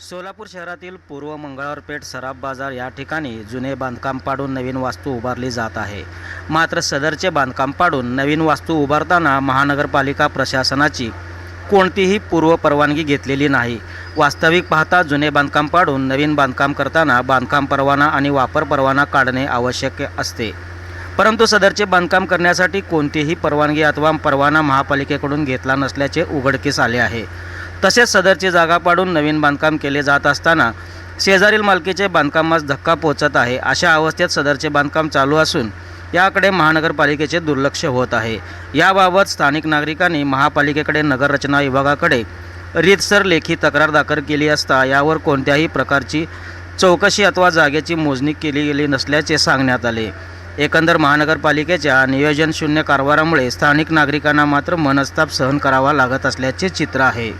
सोलापूर शहरातील पूर्व मंगळवारपेठ सराफ बाजार या ठिकाणी जुने बांधकाम पाडून नवीन वास्तू उभारली जात आहे. मात्र सदरचे बांधकाम पाडून नवीन वास्तू उभारताना महानगरपालिका प्रशासनाची कोणतीही पूर्व परवानगी घेतलेली नाही. वास्तविक पाहता जुने बांधकाम पाडून नवीन बांधकाम करताना बांधकाम परवाना आणि वापर परवाना काढणे आवश्यक असते. परंतु सदरचे बांधकाम करण्यासाठी कोणतीही परवानगी अथवा परवाना महापालिकेकडून घेतला नसल्याचे उघडकीस आले आहे. तसेच सदरची जागा पाडून नवीन बांधकाम केले जात असताना शेजारील मालकीचे बांधकामास धक्का पोचत आहे अशा अवस्थेत सदरचे बांधकाम चालू असून याकडे महानगरपालिकेचे दुर्लक्ष होत आहे. याबाबत स्थानिक नागरिकांनी महापालिकेकडे नगररचना विभागाकडे रीतसर लेखी तक्रार दाखल केली असता यावर कोणत्याही प्रकारची चौकशी अथवा जागेची मोजणी केली गेली नसल्याचे सांगण्यात आले. एकंदर महानगरपालिकेच्या नियोजनशून्य कारभारामुळे स्थानिक नागरिकांना मात्र मनस्ताप सहन करावा लागत असल्याचे चित्र आहे.